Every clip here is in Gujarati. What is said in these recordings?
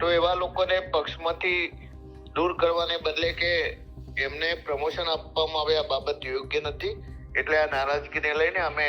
તો એવા લોકોને પક્ષમાંથી દૂર કરવાને બદલે કે એમને પ્રમોશન આપવામાં આવે આ બાબત યોગ્ય નથી, એટલે આ નારાજગીને લઈને અમે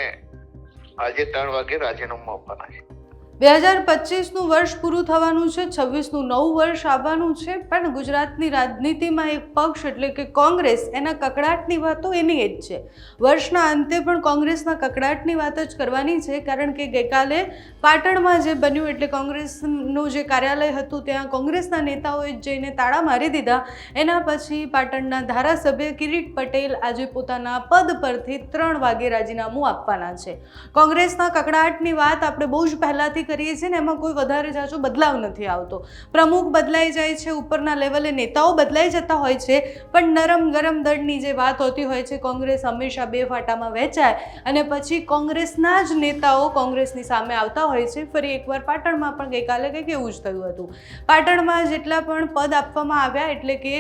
આજે ત્રણ વાગે રાજીનામું આપવાના છે બે હજાર પચીસનું વર્ષ પૂરું થવાનું છે, છવ્વીસનું નવું વર્ષ આવવાનું છે, પણ ગુજરાતની રાજનીતિમાં એક પક્ષ એટલે કે કોંગ્રેસ, એના કકડાટની વાતો એની જ છે. વર્ષના અંતે પણ કોંગ્રેસના કકડાટની વાત જ કરવાની છે, કારણ કે ગઈકાલે પાટણમાં જે બન્યું એટલે કોંગ્રેસનું જે કાર્યાલય હતું, ત્યાં કોંગ્રેસના નેતાઓએ જઈને તાળા મારી દીધા. એના પછી પાટણના ધારાસભ્ય કિરીટ પટેલ આજે પોતાના પદ પરથી ત્રણ વાગે રાજીનામું આપવાના છે. કોંગ્રેસના કકડાટની વાત આપણે બહુ જ પહેલાંથી કરીએ છીએ ને, એમાં કોઈ વધારે જાજો બદલાવ નથી આવતો. પ્રમુખ બદલાઈ જાય છે, ઉપરના લેવલે નેતાઓ બદલાઈ જતા હોય છે, પણ નરમ ગરમ દળની જે વાત હોતી હોય છે, કોંગ્રેસ હંમેશા બે ફાટામાં વહેંચાય અને પછી કોંગ્રેસના જ નેતાઓ કોંગ્રેસની સામે આવતા હોય છે. ફરી એકવાર પાટણમાં પણ ગઈકાલે કંઈક એવું જ થયું હતું. પાટણમાં જેટલા પણ પદ આપવામાં આવ્યા, એટલે કે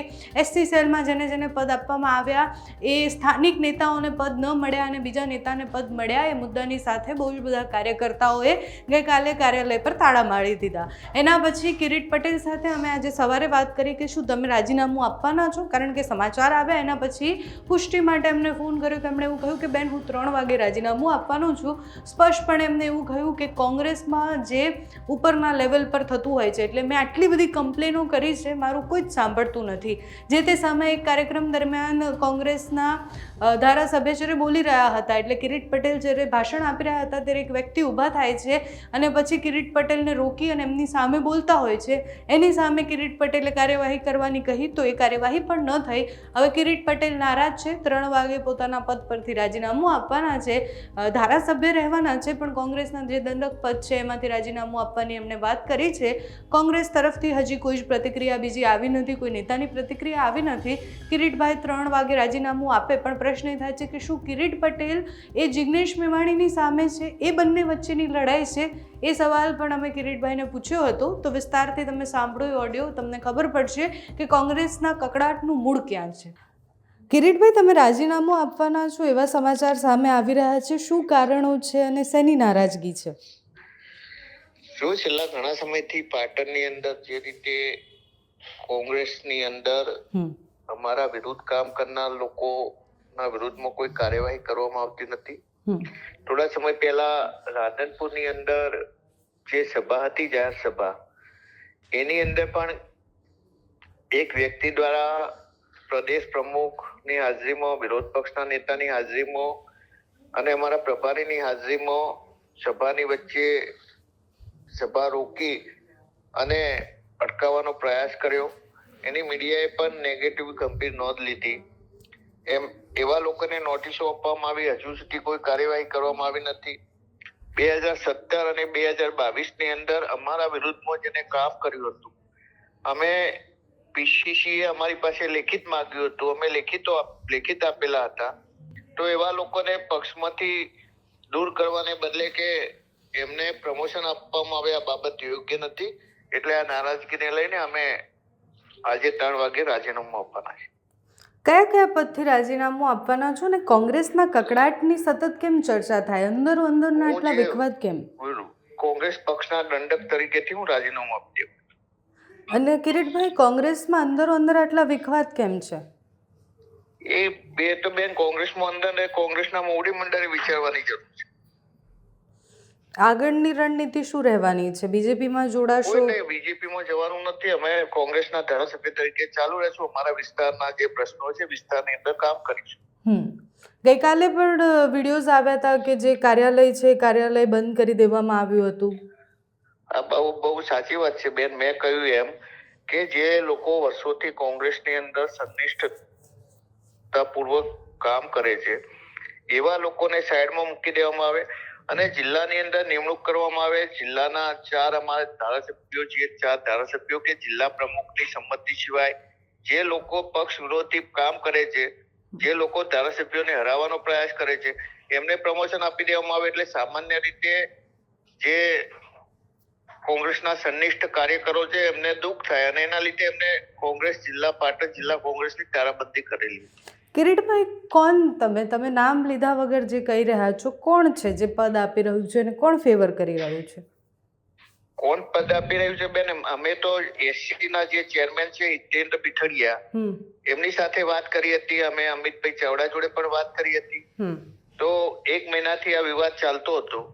એસસી સેલમાં જેને જેને પદ આપવામાં આવ્યા, એ સ્થાનિક નેતાઓને પદ ન મળ્યા અને બીજા નેતાને પદ મળ્યા, એ મુદ્દાની સાથે બહુ જ બધા કાર્યકર્તાઓએ ગઈકાલે કાર્યાલય પર તાળા મારી દીધા. એના પછી કિરીટ પટેલ સાથે અમે આજે સવારે વાત કરી કે શું તમે રાજીનામું આપવાના છો? કારણ કે સમાચાર આવ્યા એના પછી પુષ્ટિ માટે એમને ફોન કર્યો. તો એમણે એવું કહ્યું કે, બેન, હું ત્રણ વાગે રાજીનામું આપવાનું છું. સ્પષ્ટપણે એમને એવું કહ્યું કે, કોંગ્રેસમાં જે ઉપરના લેવલ પર થતું હોય છે, એટલે મેં આટલી બધી કમ્પ્લેનો કરી છે, મારું કોઈ જ સાંભળતું નથી. જે તે સામયિક કાર્યક્રમ દરમિયાન કોંગ્રેસના ધારાસભ્ય જ્યારે બોલી રહ્યા હતા, એટલે કિરીટ પટેલ જ્યારે ભાષણ આપી રહ્યા હતા, ત્યારે એક વ્યક્તિ ઊભા થાય છે અને પછી કિરીટ પટેલને રોકી અને એમની સામે બોલતા હોય છે. એની સામે કિરીટ પટેલે કાર્યવાહી કરવાની કહી તો એ કાર્યવાહી પણ ન થઈ. હવે કિરીટ પટેલ નારાજ છે. ત્રણ વાગે પોતાના પદ પરથી રાજીનામું આપવાના છે. ધારાસભ્ય રહેવાના છે, પણ કોંગ્રેસના જે દંડક પદ છે એમાંથી રાજીનામું આપવાની એમને વાત કરી છે. કોંગ્રેસ તરફથી હજી કોઈ જ પ્રતિક્રિયા બીજી આવી નથી, કોઈ નેતાની પ્રતિક્રિયા આવી નથી. કિરીટભાઈ ત્રણ વાગે રાજીનામું આપે, પણ પ્રશ્ન એ થાય છે કે શું કિરીટ પટેલ એ જિગ્નેશ મેવાણીની સામે છે? એ બંને વચ્ચેની લડાઈ છે? એ સવાલ પણ અમે કિરીટભાઈને પૂછ્યો હતો તો વિસ્તારથી તમે સાંભળ્યો ઓડિયો તમને ખબર પડશે કે કોંગ્રેસના કકડાટનું મૂળ ક્યાં છે. કિરીટભાઈ તમે રાજીનામું આપવાના છો એવા સમાચાર સામે આવી રહ્યા છે. શું કારણો છે અને શેની નારાજગી છે? જો છેલ્લા ઘણા સમયથી પાટણની અંદર જે રીતે કોંગ્રેસની અંદર અમારા વિરુદ્ધ કામ કરનાર લોકોના વિરુદ્ધમાં કોઈ કાર્યવાહી કરવામાં આવતી નથી. થોડા સમય પહેલા રાધનપુરની અંદર જે સભા હતી, જાહેર સભા, એની અંદર પણ એક વ્યક્તિ દ્વારા પ્રદેશ પ્રમુખની હાજરીમાં, વિરોધ પક્ષના નેતાની હાજરીમાં અને અમારા પ્રભારીની હાજરીમાં સભાની વચ્ચે સભા રોકી અને અટકાવવાનો પ્રયાસ કર્યો. એની મીડિયાએ પણ નેગેટિવ ગંભીર નોંધ લીધી. એમ, એવા લોકોને નોટિસો આપવામાં આવી, હજુ સુધી કોઈ કાર્યવાહી કરવામાં આવી નથી. બે હજાર સત્તર અને બે હજાર બાવીસની અંદર અમારા વિરુદ્ધમાં જેને કામ કર્યું હતું. અમે પીસીસીએ અમારી પાસે લેખિત માંગ્યું હતું. અમે લેખિતો લેખિત આપેલા હતા. તો એવા લોકોને પક્ષમાંથી દૂર કરવાને બદલે કે એમને પ્રમોશન આપવામાં આવે આ બાબત યોગ્ય નથી, એટલે આ નારાજગીને લઈને અમે આજે ત્રણ વાગે રાજીનામું આપવાના છે કયા કયા પદથી રાજીનામું આપવાના છો ને કોંગ્રેસના કકડાટની સતત કેમ ચર્ચા થાય? અંદરો અંદરના આટલા વિખવાદ કેમ? કોંગ્રેસ પક્ષના દંડક તરીકેથી હું રાજીનામું આપી દઉં અને કિરીટભાઈ કોંગ્રેસમાં અંદર અંદર આટલા વિખવાદ કેમ છે? એ બે તો બેન કોંગ્રેસમાં અંદર કોંગ્રેસના મોવડી મંડળે વિચારવાની જરૂર છે. આગળની રણનીતિ શું રહેવાની છે? બીજેપીમાં જોડાશો? નહીં બીજેપીમાં જવાનું નથી. અમે કોંગ્રેસના ધારાસભ્ય તરીકે ચાલુ રહેશું. અમારા વિસ્તારના જે પ્રશ્નો છે વિસ્તારની અંદર કામ કરીશું. ગઈકાલે પણ વિડીયોઝ આવ્યા હતા કે જે કાર્યાલય છે કાર્યાલય બંધ કરી દેવામાં આવ્યું હતું. આ બહુ બહુ સાચી વાત છે બેન. મેં કહ્યું એમ કે જે લોકો વર્ષોથી કોંગ્રેસની અંદર સંનિષ્ઠતાપૂર્વક કામ કરે છે એવા લોકોને સાઈડમાં મૂકી દેવામાં આવે. અને જિલ્લાની અંદર નિમણૂક કરવામાં આવે. જિલ્લાના ચાર અમારા ધારાસભ્યો છીએ. ચાર ધારાસભ્યો કે જિલ્લા પ્રમુખની સંમતિ સિવાય જે લોકો પક્ષ વિરોધી કામ કરે છે, જે લોકો ધારાસભ્યોને હરાવવાનો પ્રયાસ કરે છે, એમને પ્રમોશન આપી દેવામાં આવે એટલે સામાન્ય રીતે જે કોંગ્રેસના સંનિષ્ઠ કાર્યકરો છે, એમને દુઃખ થાય અને એના લીધે એમને કોંગ્રેસ જિલ્લા પાટણ જિલ્લા કોંગ્રેસની તારાબંધી કરેલી. કિરીટભાઈ કોણ તમે? તમે નામ લીધા વગર જે કહી રહ્યા છો કોણ છે જે પદ આપી રહ્યું છે અને કોણ ફેવર કરી રહ્યું છે? કોણ પદ આપી રહ્યું છે બેન? અમે તો એસસી ના જે ચેરમેન છે હિતેન્દ્ર પીઠડિયા એમની સાથે વાત કરી હતી. અમે અમિતભાઈ ચાવડા જોડે પણ વાત કરી હતી. તો એક મહિનાથી આ વિવાદ ચાલતો હતો.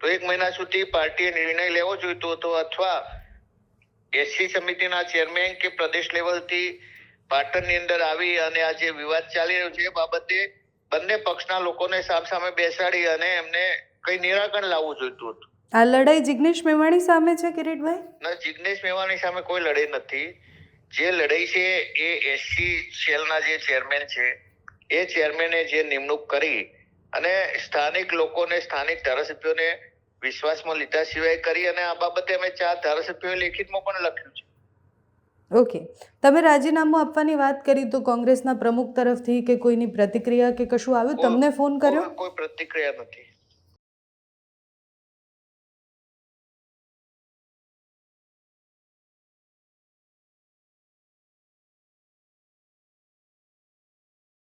તો એક મહિના સુધી પાર્ટીએ નિર્ણય લેવો જોઈતો હતો અથવા એસસી સમિતિના ચેરમેન કે પ્રદેશ લેવલથી પાટણની અંદર આવી અને આ જે વિવાદ ચાલી રહ્યો છે એ બાબતે બંને પક્ષના લોકોને સામસામે બેસાડી અને એમને કઈ નિરાકરણ લાવવું જોઈતું હતું. આ લડાઈ જિગ્નેશ મેવાણી સામે છે કિરીટભાઈ? ના જિગ્નેશ મેવાણી સામે કોઈ લડાઈ નથી. જે લડાઈ છે એ એસસી સેલના જે ચેરમેન છે એ ચેરમેને જે નિમણૂક કરી અને સ્થાનિક લોકોને સ્થાનિક ધારાસભ્યોને વિશ્વાસમાં લીધા સિવાય કરી અને આ બાબતે અમે ચાર ધારાસભ્યોએ લેખિતમાં પણ લખ્યું છે. ઓકે. તમે રાજીનામું આપવાની વાત કરી તો કોંગ્રેસના પ્રમુખ તરફથી કે કોઈની પ્રતિક્રિયા કે કશું આવ્યું? તમને ફોન કર્યો? કોઈ- પ્રતિક્રિયા નથી.